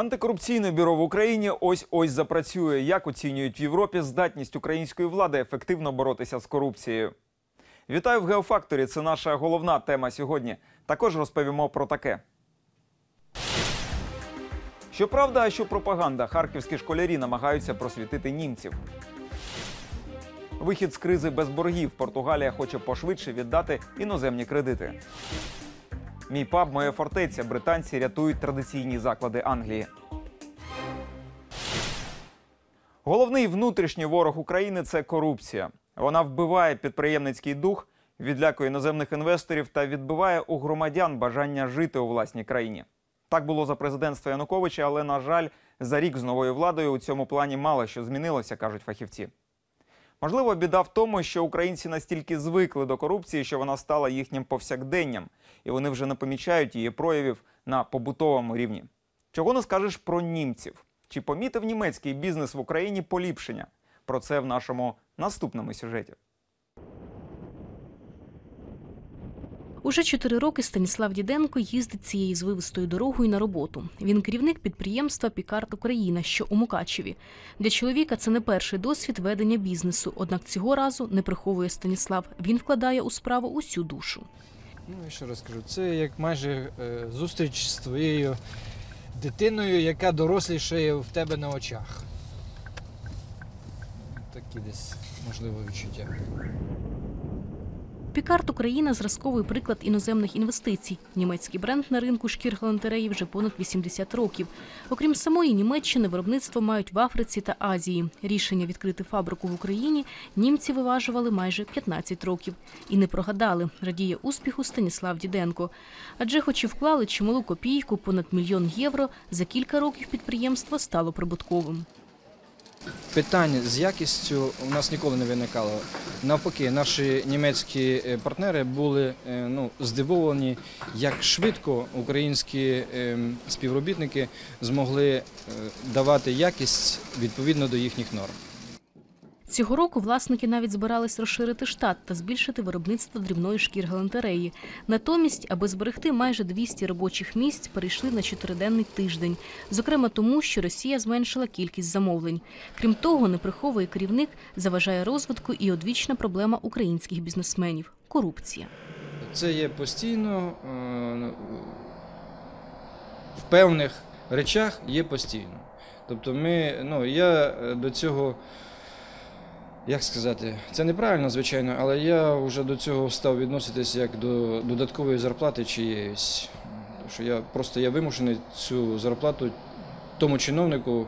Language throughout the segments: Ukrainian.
Антикорупційне бюро в Україні ось ось запрацює. Як оцінюють в Європі здатність української влади ефективно боротися з корупцією? Вітаю в Геофакторі. Це наша головна тема сьогодні. Також розповімо про таке. Що правда, а що пропаганда, харківські школярі намагаються просвітити німців. Вихід з кризи без боргів. Португалія хоче пошвидше віддати іноземні кредити. Мій паб, моя фортеця. Британці рятують традиційні заклади Англії. Головний внутрішній ворог України це корупція. Вона вбиває підприємницький дух, відлякує іноземних інвесторів та відбиває у громадян бажання жити у власній країні. Так було за президентства Януковича, але на жаль, за рік з новою владою у цьому плані мало що змінилося, кажуть фахівці. Можливо, біда в тому, що українці настільки звикли до корупції, що вона стала їхнім повсякденням, і вони вже не помічають її проявів на побутовому рівні. Чого не скажеш про німців? Чи помітив німецький бізнес в Україні поліпшення? Про це в нашому наступному сюжеті. Уже чотири роки Станіслав Діденко їздить цією звивистою дорогою на роботу. Він керівник підприємства Пікарт Україна, що у Мукачеві. Для чоловіка це не перший досвід ведення бізнесу. Однак цього разу не приховує Станіслав. Він вкладає у справу усю душу. Ну, і ще раз кажу, це як майже е, зустріч з твоєю дитиною, яка дорослішає в тебе на очах. Такі десь, можливо, відчуття. Пікарт Україна зразковий приклад іноземних інвестицій. Німецький бренд на ринку шкір галантереї вже понад 80 років. Окрім самої Німеччини, виробництво мають в Африці та Азії. Рішення відкрити фабрику в Україні німці виважували майже 15 років. І не прогадали. Радіє успіху Станіслав Діденко. Адже, хоч і вклали чималу копійку, понад мільйон євро, за кілька років підприємство стало прибутковим. Питань з якістю у нас ніколи не виникало. Навпаки, наші німецькі е, партнери були е, ну, здивовані, як швидко українські е, співробітники змогли е, давати якість відповідно до їхніх норм. Цього року власники навіть збирались розширити штат та збільшити виробництво дрібної шкір галантереї. Натомість, аби зберегти майже 200 робочих місць, перейшли на чотириденний тиждень. Зокрема, тому, що Росія зменшила кількість замовлень. Крім того, не приховує керівник, заважає розвитку і одвічна проблема українських бізнесменів корупція. Це є постійно е, в певних речах є постійно. Тобто, ми, ну, я до цього, як сказати, це неправильно, звичайно, але я вже до цього став відноситись як до додаткової зарплати чиєїсь. Тому що я просто я вимушений цю зарплату тому чиновнику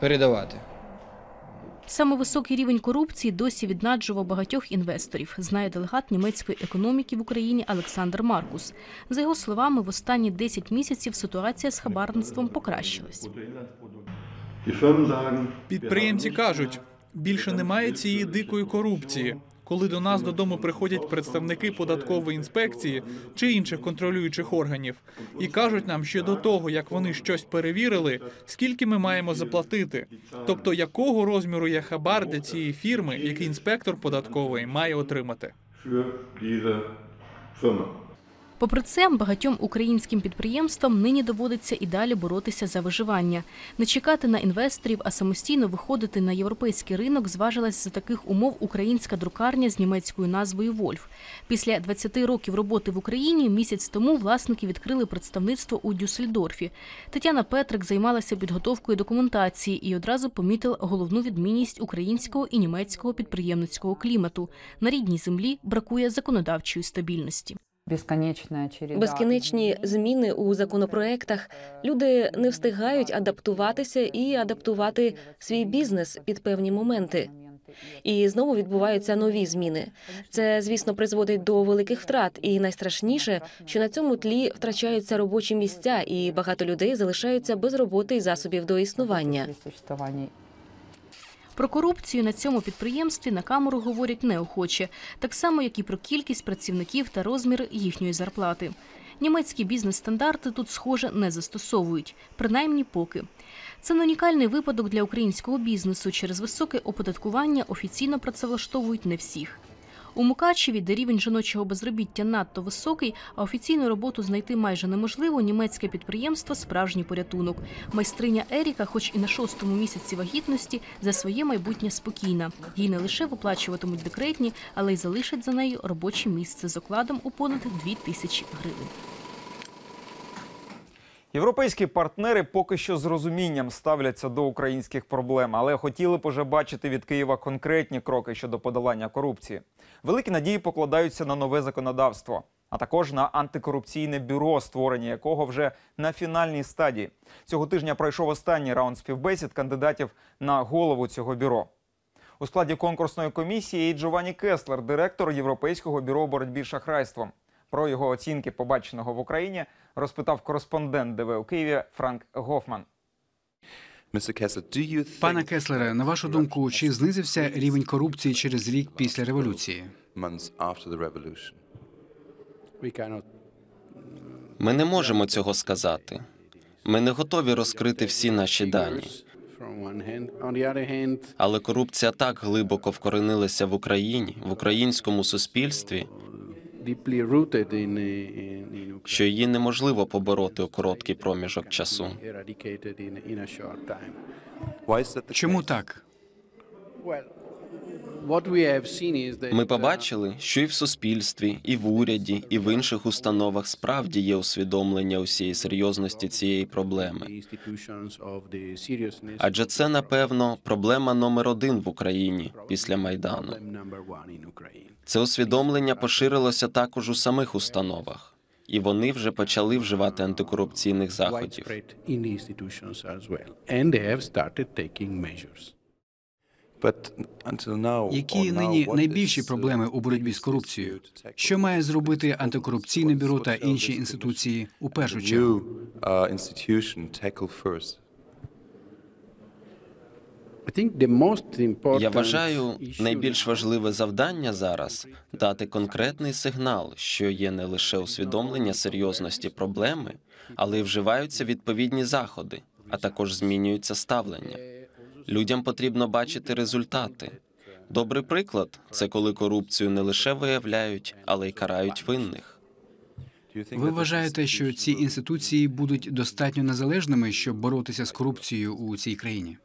передавати. Саме високий рівень корупції досі віднаджував багатьох інвесторів, знає делегат німецької економіки в Україні Олександр Маркус. За його словами, в останні 10 місяців ситуація з хабарництвом покращилась. Підприємці кажуть, більше немає цієї дикої корупції. Коли до нас додому приходять представники податкової інспекції чи інших контролюючих органів і кажуть нам, що до того, як вони щось перевірили, скільки ми маємо заплатити, тобто якого розміру є хабар для цієї фірми, який інспектор податкової має отримати. Попри це, багатьом українським підприємствам нині доводиться і далі боротися за виживання. Не чекати на інвесторів, а самостійно виходити на європейський ринок зважилась за таких умов українська друкарня з німецькою назвою Вольф. Після 20 років роботи в Україні місяць тому власники відкрили представництво у Дюссельдорфі. Тетяна Петрик займалася підготовкою документації і одразу помітила головну відмінність українського і німецького підприємницького клімату. На рідній землі бракує законодавчої стабільності. Безконечна череда Безкінечні зміни у законопроектах. Люди не встигають адаптуватися і адаптувати свій бізнес під певні моменти. І знову відбуваються нові зміни. Це, звісно, призводить до великих втрат. І найстрашніше, що на цьому тлі втрачаються робочі місця, і багато людей залишаються без роботи і засобів до існування. Про корупцію на цьому підприємстві на камеру говорять неохоче, так само як і про кількість працівників та розмір їхньої зарплати. Німецькі бізнес-стандарти тут, схоже, не застосовують, принаймні поки. Це не унікальний випадок для українського бізнесу. Через високе оподаткування офіційно працевлаштовують не всіх. У Мукачеві, де рівень жіночого безробіття надто високий, а офіційну роботу знайти майже неможливо, німецьке підприємство справжній порятунок. Майстриня Еріка, хоч і на шостому місяці вагітності, за своє майбутнє спокійна. Їй не лише виплачуватимуть декретні, але й залишать за нею робоче місце з окладом у понад 2 тисячі гривень. Європейські партнери поки що з розумінням ставляться до українських проблем, але хотіли б уже бачити від Києва конкретні кроки щодо подолання корупції. Великі надії покладаються на нове законодавство, а також на антикорупційне бюро, створення якого вже на фінальній стадії. Цього тижня пройшов останній раунд співбесід кандидатів на голову цього бюро. У складі конкурсної комісії є і Джованні Кеслер, директор Європейського бюро боротьби з шахрайством. Про його оцінки побаченого в Україні розпитав кореспондент ДВ у Києві Франк Гофман. Пане Кеслере, на вашу думку, чи знизився рівень корупції через рік після революції? Ми не можемо цього сказати. Ми не готові розкрити всі наші дані. Але корупція так глибоко вкоренилася в Україні, в українському суспільстві, що її неможливо побороти у короткий проміжок часу. Чому так? Ми побачили, що і в суспільстві, і в уряді, і в інших установах справді є усвідомлення усієї серйозності цієї проблеми. Адже це, напевно, проблема номер один в Україні після майдану. Це усвідомлення поширилося також у самих установах, і вони вже почали вживати антикорупційних заходів. Які нині найбільші проблеми у боротьбі з корупцією? Що має зробити антикорупційне бюро та інші інституції у першу чергу? Я вважаю, найбільш важливе завдання зараз дати конкретний сигнал, що є не лише усвідомлення серйозності проблеми, але й вживаються відповідні заходи, а також змінюється ставлення. Людям потрібно бачити результати. Добрий приклад це коли корупцію не лише виявляють, але й карають винних. Ви вважаєте, що ці інституції будуть достатньо незалежними, щоб боротися з корупцією у цій країні?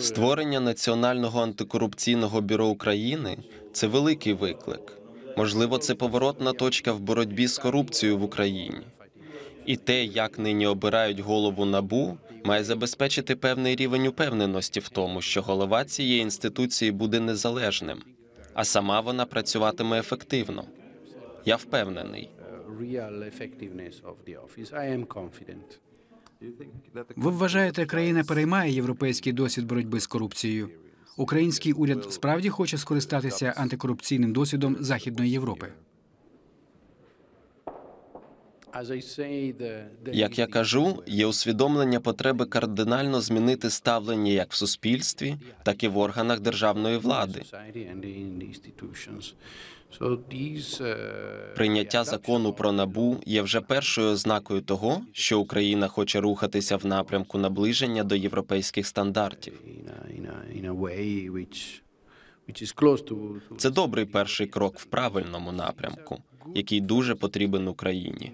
Створення Національного антикорупційного бюро України це великий виклик. Можливо, це поворотна точка в боротьбі з корупцією в Україні. І те, як нині обирають голову набу, має забезпечити певний рівень упевненості в тому, що голова цієї інституції буде незалежним, а сама вона працюватиме ефективно. Я впевнений. Ви вважаєте, країна переймає європейський досвід боротьби з корупцією? Український уряд справді хоче скористатися антикорупційним досвідом Західної Європи? Як я кажу, є усвідомлення потреби кардинально змінити ставлення як в суспільстві, так і в органах державної влади. Прийняття закону про набу є вже першою ознакою того, що Україна хоче рухатися в напрямку наближення до європейських стандартів. Це добрий перший крок в правильному напрямку, який дуже потрібен Україні.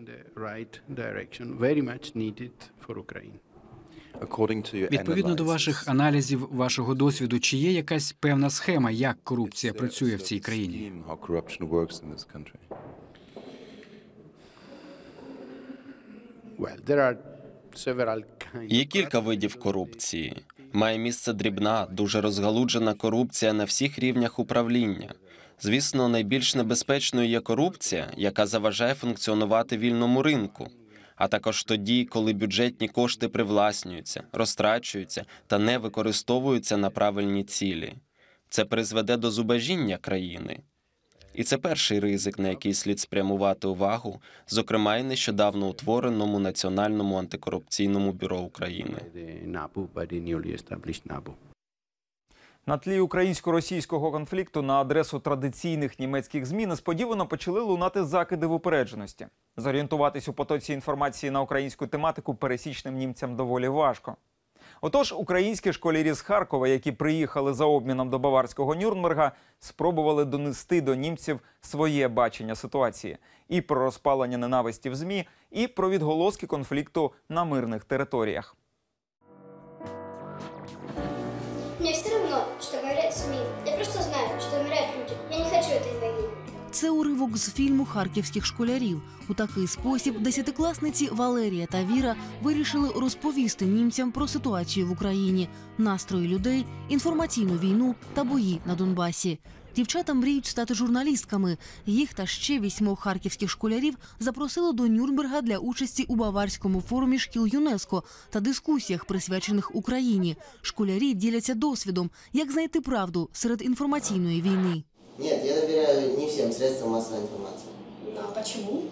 Відповідно до ваших аналізів, вашого досвіду, чи є якась певна схема, як корупція працює в цій країні? Є кілька видів корупції. Має місце дрібна, дуже розгалуджена корупція на всіх рівнях управління. Звісно, найбільш небезпечною є корупція, яка заважає функціонувати вільному ринку, а також тоді, коли бюджетні кошти привласнюються, розтрачуються та не використовуються на правильні цілі. Це призведе до зубожіння країни. І це перший ризик, на який слід спрямувати увагу, зокрема й нещодавно утвореному Національному антикорупційному бюро України. На тлі українсько-російського конфлікту на адресу традиційних німецьких ЗМІ несподівано почали лунати закиди в упередженості. Зорієнтуватись у потоці інформації на українську тематику пересічним німцям доволі важко. Отож, українські школярі з Харкова, які приїхали за обміном до баварського Нюрнберга, спробували донести до німців своє бачення ситуації і про розпалення ненависті в змі, і про відголоски конфлікту на мирних територіях. Це уривок з фільму харківських школярів. У такий спосіб десятикласниці Валерія та Віра вирішили розповісти німцям про ситуацію в Україні, настрої людей, інформаційну війну та бої на Донбасі. Дівчата мріють стати журналістками. Їх та ще вісьмох харківських школярів запросили до Нюрнберга для участі у баварському форумі шкіл ЮНЕСКО та дискусіях, присвячених Україні. Школярі діляться досвідом, як знайти правду серед інформаційної війни. Нет, я доверяю не всем средствам массовой информации. А почему?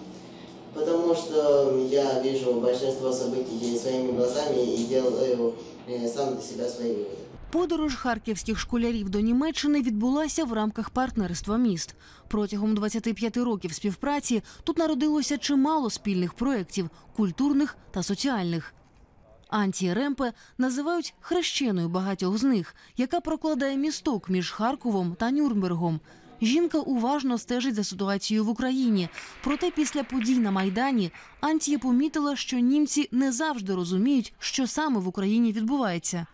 Потому что я вижу большинство событий своими глазами и делаю э, сам для себя свои выводы. Подорож харківських школярів до Німеччини відбулася в рамках партнерства міст. Протягом 25 років співпраці тут народилося чимало спільних проєктів культурних та соціальних. Антія Ремпе називають хрещеною багатьох з них, яка прокладає місток між Харковом та Нюрнбергом. Жінка уважно стежить за ситуацією в Україні. Проте після подій на Майдані Антія помітила, що німці не завжди розуміють, що саме в Україні відбувається.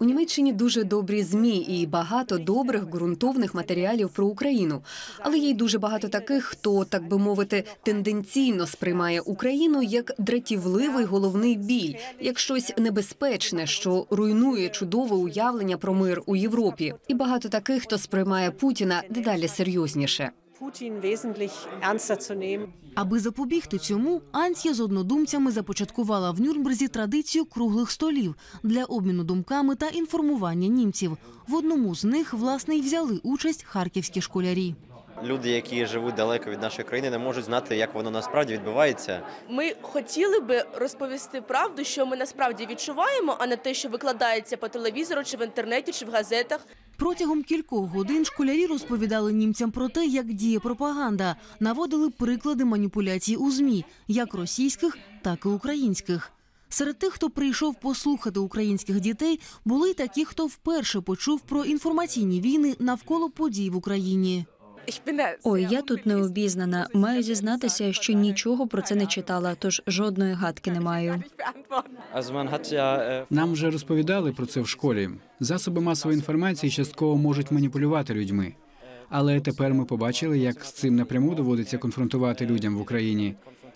У Німеччині дуже добрі змі і багато добрих ґрунтовних матеріалів про Україну. Але є й дуже багато таких, хто, так би мовити, тенденційно сприймає Україну як дратівливий головний біль, як щось небезпечне, що руйнує чудове уявлення про мир у Європі. І багато таких, хто сприймає Путіна дедалі серйозніше. Аби запобігти цьому, анція з однодумцями започаткувала в Нюрнберзі традицію круглих столів для обміну думками та інформування німців. В одному з них власне й взяли участь харківські школярі. Люди, які живуть далеко від нашої країни, не можуть знати, як воно насправді відбувається. Ми хотіли би розповісти правду, що ми насправді відчуваємо, а не те, що викладається по телевізору, чи в інтернеті, чи в газетах. Протягом кількох годин школярі розповідали німцям про те, як діє пропаганда, наводили приклади маніпуляцій у змі, як російських, так і українських. Серед тих, хто прийшов послухати українських дітей, були й такі, хто вперше почув про інформаційні війни навколо подій в Україні. Ой, я тут не обізнана. Маю зізнатися, що нічого про це не читала, тож жодної гадки не маю. Нам вже розповідали про це в школі. Засоби масової інформації частково можуть маніпулювати людьми. Але тепер ми побачили, як з цим напряму доводиться конфронтувати людям в Україні,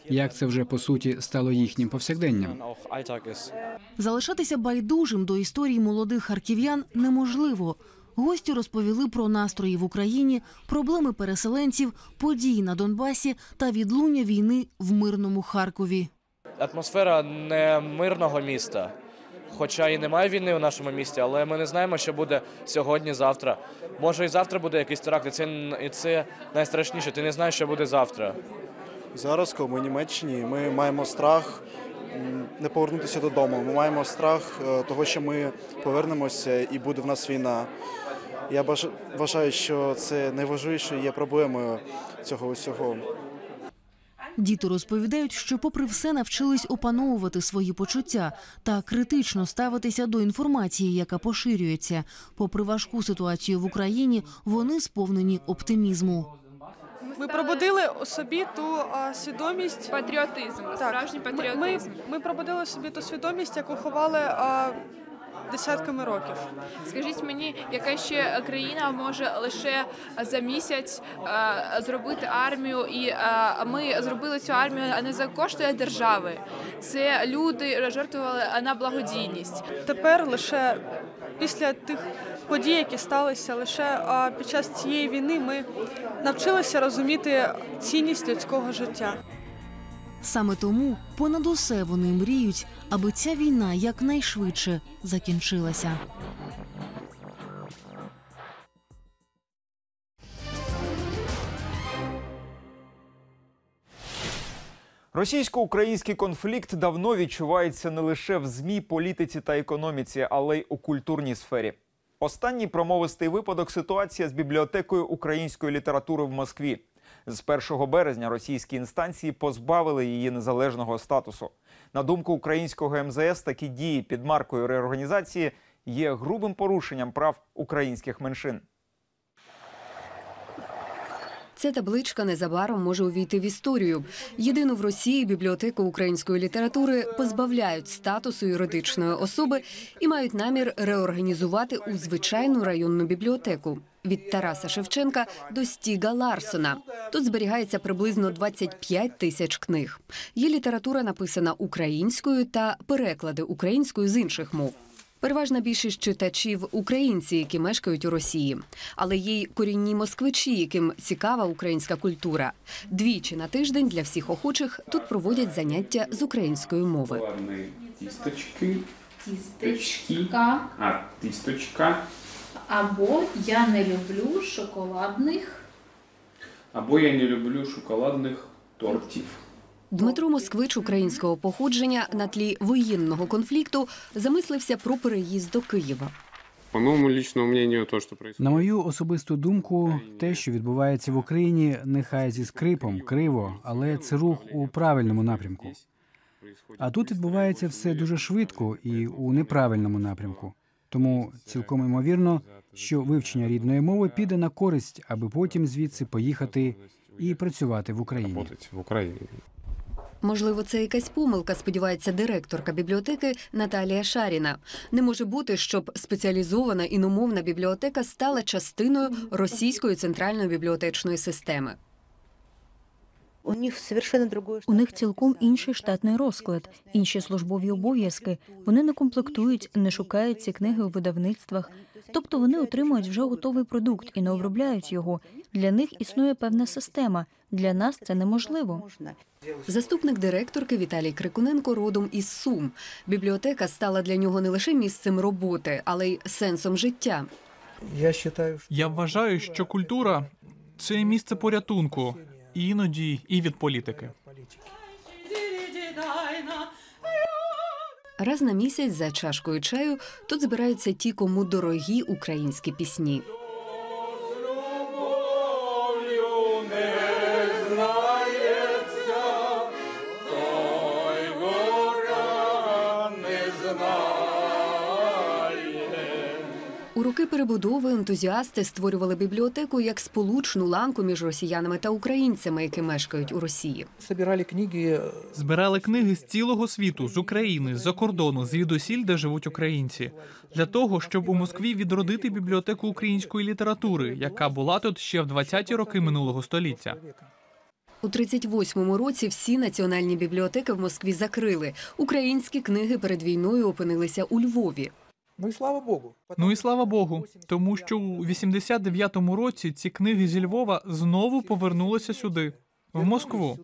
як це вже по суті стало їхнім повсякденням. Залишатися байдужим до історії молодих харків'ян неможливо. Гості розповіли про настрої в Україні, проблеми переселенців, події на Донбасі та відлуння війни в мирному Харкові. Атмосфера не мирного міста. Хоча і немає війни у нашому місті, але ми не знаємо, що буде сьогодні, завтра. Може, і завтра буде якийсь теракт, і це, і це найстрашніше. Ти не знаєш, що буде завтра. Зараз, коли ми в Німеччині, ми маємо страх не повернутися додому. Ми маємо страх е, того, що ми повернемося і буде в нас війна. Я вважаю, що це найважливішою є проблемою цього усього. Діти розповідають, що, попри все, навчились опановувати свої почуття та критично ставитися до інформації, яка поширюється. Попри важку ситуацію в Україні, вони сповнені оптимізму. Ми пробудили у собі ту а, свідомість Патріотизм, справжній Ми, ми, ми пробудили собі ту свідомість, яку ховали а, десятками років. Скажіть мені, яка ще країна може лише за місяць е, зробити армію, і е, ми зробили цю армію а не за кошти держави. Це люди жертвували на благодійність. Тепер лише після тих подій, які сталися, лише під час цієї війни ми навчилися розуміти цінність людського життя. Саме тому понад усе вони мріють, аби ця війна якнайшвидше закінчилася. Російсько-український конфлікт давно відчувається не лише в змі, політиці та економіці, але й у культурній сфері. Останній промовистий випадок ситуація з бібліотекою української літератури в Москві. З 1 березня російські інстанції позбавили її незалежного статусу. На думку українського МЗС, такі дії під маркою реорганізації є грубим порушенням прав українських меншин. Ця табличка незабаром може увійти в історію. Єдину в Росії бібліотеку української літератури позбавляють статусу юридичної особи і мають намір реорганізувати у звичайну районну бібліотеку. Від Тараса Шевченка до Стіга Ларсона. Тут зберігається приблизно 25 тисяч книг. Є література написана українською та переклади українською з інших мов. Переважна більшість читачів українці, які мешкають у Росії, але є й корінні москвичі, яким цікава українська культура. Двічі на тиждень для всіх охочих тут проводять заняття з української мови. Тісточки. Тістечка. А, тісточка. Або я не люблю шоколадних. Або я не люблю шоколадних тортів. Дмитро Москвич українського походження на тлі воєнного конфлікту замислився про переїзд до Києва. Личному мнению, то, що происходит... На мою особисту думку, те, що відбувається в Україні, нехай зі скрипом, криво, але це рух у правильному напрямку. А тут відбувається все дуже швидко і у неправильному напрямку. Тому цілком ймовірно, що вивчення рідної мови піде на користь, аби потім звідси поїхати і працювати в Україні. в Україні. Можливо, це якась помилка, сподівається директорка бібліотеки Наталія Шаріна. Не може бути, щоб спеціалізована іномовна бібліотека стала частиною російської центральної бібліотечної системи. У них совершенно другое у них цілком інший штатний розклад, інші службові обов'язки. Вони не комплектують, не шукають ці книги у видавництвах. Тобто вони отримують вже готовий продукт і не обробляють його. Для них існує певна система. Для нас це неможливо. Заступник директорки Віталій Крикуненко родом із Сум. Бібліотека стала для нього не лише місцем роботи, але й сенсом життя. Я вважаю, що культура це місце порятунку, іноді і від політики. Раз на місяць за чашкою чаю тут збираються ті, кому дорогі українські пісні. Роки перебудови ентузіасти створювали бібліотеку як сполучну ланку між росіянами та українцями, які мешкають у Росії. Собирали книги. Збирали книги з цілого світу, з України, з-за кордону, звідусіль, де живуть українці, для того, щоб у Москві відродити бібліотеку української літератури, яка була тут ще в 20-ті роки минулого століття. У 38-му році всі національні бібліотеки в Москві закрили. Українські книги перед війною опинилися у Львові. Ну і слава Богу. Ну і слава Богу, тому що у 89-му році ці книги зі Львова знову повернулися сюди, в Москву,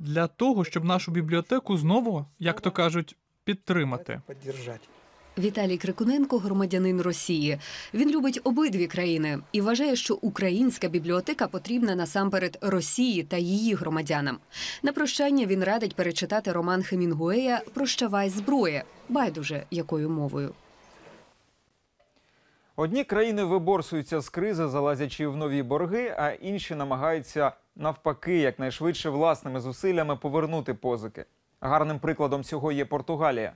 для того, щоб нашу бібліотеку знову, як то кажуть, підтримати. Віталій Крикуненко громадянин Росії. Він любить обидві країни і вважає, що українська бібліотека потрібна насамперед Росії та її громадянам. На прощання він радить перечитати роман Хемінгуея Прощавай зброя, байдуже якою мовою. Одні країни виборсуються з кризи, залазячи в нові борги, а інші намагаються навпаки якнайшвидше власними зусиллями повернути позики. Гарним прикладом цього є Португалія.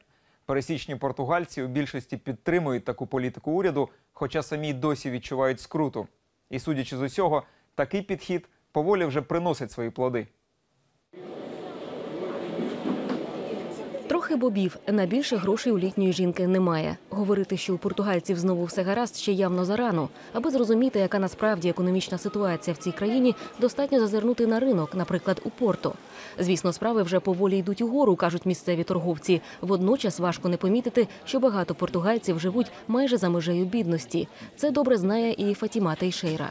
Пересічні португальці у більшості підтримують таку політику уряду, хоча самі досі відчувають скруту. І судячи з усього, такий підхід поволі вже приносить свої плоди. Трохи бобів на більше грошей у літньої жінки немає. Говорити, що у португальців знову все гаразд, ще явно зарано. Аби зрозуміти, яка насправді економічна ситуація в цій країні, достатньо зазирнути на ринок, наприклад, у Порто. Звісно, справи вже поволі йдуть угору, кажуть місцеві торговці. Водночас важко не помітити, що багато португальців живуть майже за межею бідності. Це добре знає і Фатіма Тейшейра.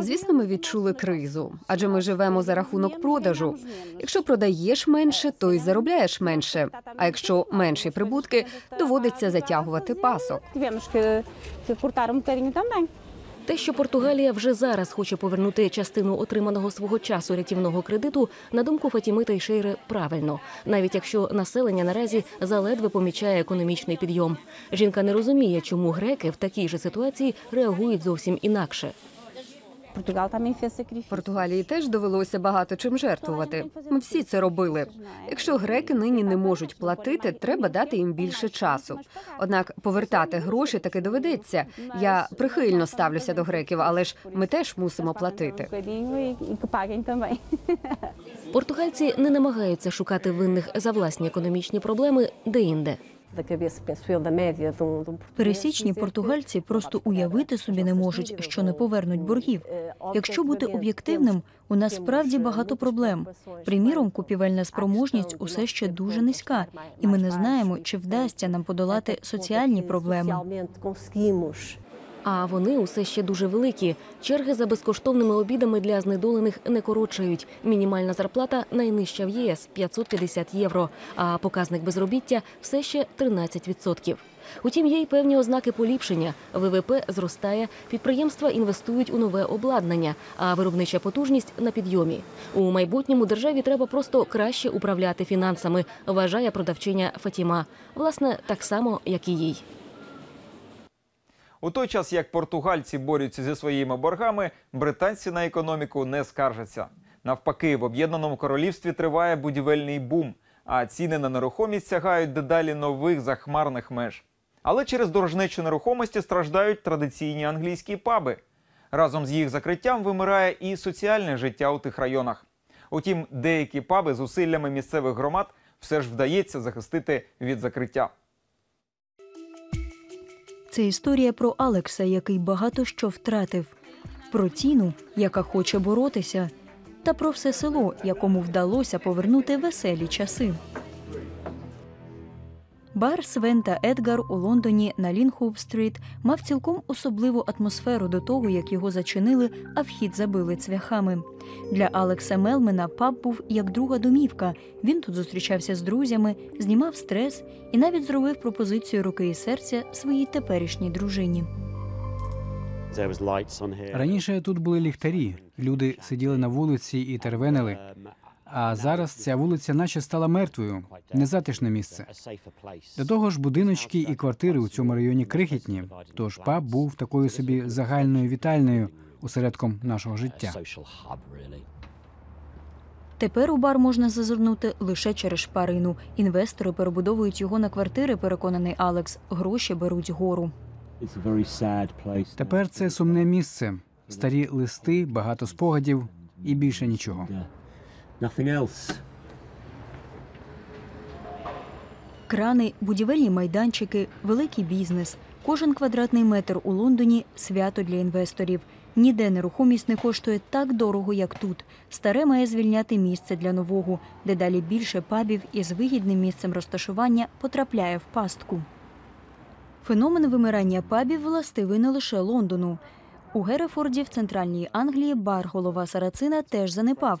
Звісно, ми відчули кризу, адже ми живемо за рахунок продажу. Якщо продаєш менше, то й заробляєш менше. А якщо менші прибутки, доводиться затягувати пасок. Те, що Португалія вже зараз хоче повернути частину отриманого свого часу рятівного кредиту, на думку Фатіми Тайшейри, правильно, навіть якщо населення наразі заледве помічає економічний підйом. Жінка не розуміє, чому греки в такій же ситуації реагують зовсім інакше. Португалії теж довелося багато чим жертвувати. Ми всі це робили. Якщо греки нині не можуть платити, треба дати їм більше часу. Однак повертати гроші таки доведеться. Я прихильно ставлюся до греків, але ж ми теж мусимо платити. Португальці не намагаються шукати винних за власні економічні проблеми де-інде. Пересічні португальці просто уявити собі не можуть, що не повернуть боргів. Якщо бути об'єктивним, у нас справді багато проблем. Приміром, купівельна спроможність усе ще дуже низька, і ми не знаємо, чи вдасться нам подолати соціальні проблеми. А вони усе ще дуже великі. Черги за безкоштовними обідами для знедолених не коротшають. Мінімальна зарплата найнижча в ЄС 550 євро, а показник безробіття все ще 13%. Утім, є й певні ознаки поліпшення. ВВП зростає, підприємства інвестують у нове обладнання, а виробнича потужність на підйомі. У майбутньому державі треба просто краще управляти фінансами, вважає продавчиня Фатіма. Власне, так само, як і їй. У той час, як португальці борються зі своїми боргами, британці на економіку не скаржаться. Навпаки, в об'єднаному королівстві триває будівельний бум, а ціни на нерухомість сягають дедалі нових захмарних меж. Але через дорожнечу нерухомості страждають традиційні англійські паби. Разом з їх закриттям вимирає і соціальне життя у тих районах. Утім, деякі паби з усиллями місцевих громад все ж вдається захистити від закриття. Це історія про Алекса, який багато що втратив, про Тіну, яка хоче боротися, та про все село, якому вдалося повернути веселі часи. Бар Свен та Едгар у Лондоні на Лінхоуп-стріт мав цілком особливу атмосферу до того, як його зачинили, а вхід забили цвяхами. Для Алекса Мелмена паб був як друга домівка. Він тут зустрічався з друзями, знімав стрес і навіть зробив пропозицію руки і серця своїй теперішній дружині. Раніше тут були ліхтарі. Люди сиділи на вулиці і тервенили. А зараз ця вулиця наче стала мертвою, незатишне місце. До того ж, будиночки і квартири у цьому районі крихітні. Тож паб був такою собі загальною вітальною осередком нашого життя. Тепер у бар можна зазирнути лише через шпарину. Інвестори перебудовують його на квартири, переконаний Алекс. Гроші беруть гору. Тепер це сумне місце. Старі листи, багато спогадів і більше нічого. Крани, будівельні майданчики, великий бізнес. Кожен квадратний метр у Лондоні свято для інвесторів. Ніде нерухомість не коштує так дорого, як тут. Старе має звільняти місце для нового. Дедалі більше пабів із вигідним місцем розташування потрапляє в пастку. Феномен вимирання пабів властивий не лише Лондону. У Герефорді в центральній Англії бар голова Сарацина теж занепав.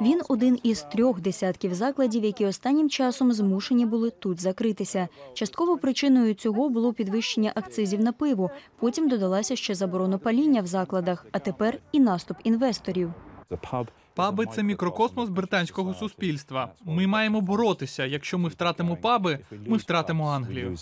Він один із трьох десятків закладів, які останнім часом змушені були тут закритися. Частково причиною цього було підвищення акцизів на пиво. Потім додалася ще заборона паління в закладах, а тепер і наступ інвесторів. Паби це мікрокосмос британського суспільства. Ми маємо боротися. Якщо ми втратимо паби, ми втратимо Англію.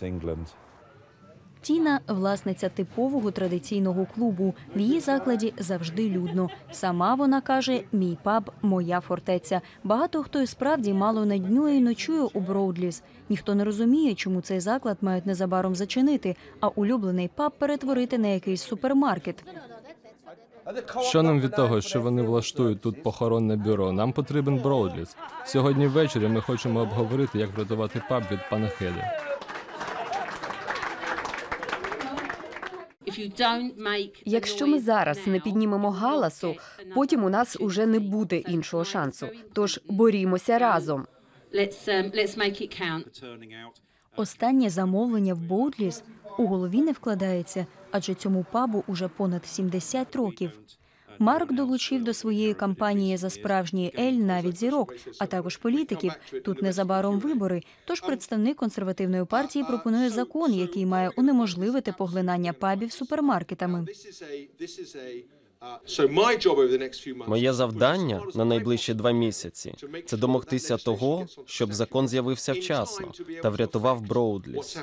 Тіна власниця типового традиційного клубу. В її закладі завжди людно. Сама вона каже: мій паб, моя фортеця. Багато хто і справді мало не днює і ночує у Броудліс. Ніхто не розуміє, чому цей заклад мають незабаром зачинити, а улюблений паб перетворити на якийсь супермаркет. Що нам від того, що вони влаштують тут похоронне бюро? Нам потрібен Броудліс. Сьогодні ввечері ми хочемо обговорити, як врятувати паб від панахиди. Якщо ми зараз не піднімемо галасу, потім у нас уже не буде іншого шансу. Тож борімося разом. Останнє замовлення в Боудліс у голові не вкладається, адже цьому пабу уже понад 70 років. Марк долучив до своєї кампанії за справжній ель навіть зірок, а також політиків. Тут незабаром вибори. Тож представник консервативної партії пропонує закон, який має унеможливити поглинання пабів супермаркетами. Моє завдання на найближчі два місяці це домогтися того, щоб закон з'явився вчасно та врятував Броудліс.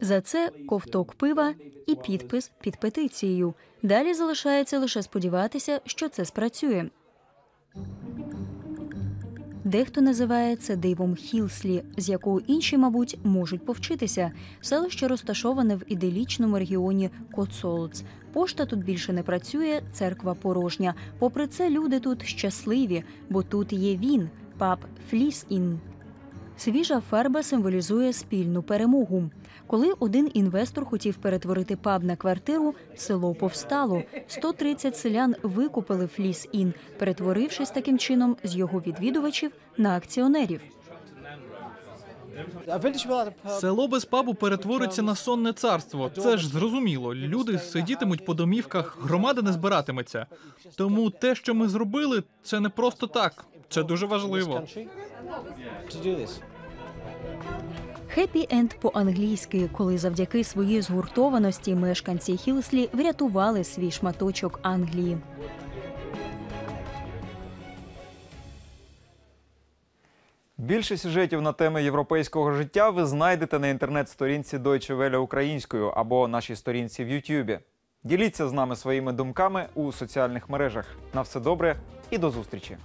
За це ковток пива і підпис під петицією. Далі залишається лише сподіватися, що це спрацює. Дехто називає це дивом Хілслі, з якого інші, мабуть, можуть повчитися. Селище розташоване в іделічному регіоні Коцолц. Пошта тут більше не працює, церква порожня. Попри це, люди тут щасливі, бо тут є він, пап Фліс-Ін. Свіжа фарба символізує спільну перемогу. Коли один інвестор хотів перетворити паб на квартиру, село повстало. 130 селян викупили фліс-ін, перетворившись таким чином з його відвідувачів на акціонерів. Село без пабу перетвориться на сонне царство. Це ж зрозуміло. Люди сидітимуть по домівках, громада не збиратиметься. Тому те, що ми зробили, це не просто так. Це дуже важливо. Хеппі енд по-англійськи, коли завдяки своїй згуртованості мешканці Хілслі врятували свій шматочок Англії. Більше сюжетів на теми європейського життя ви знайдете на інтернет-сторінці Deutsche Welle українською або нашій сторінці в Ютубі. Діліться з нами своїми думками у соціальних мережах. На все добре і до зустрічі!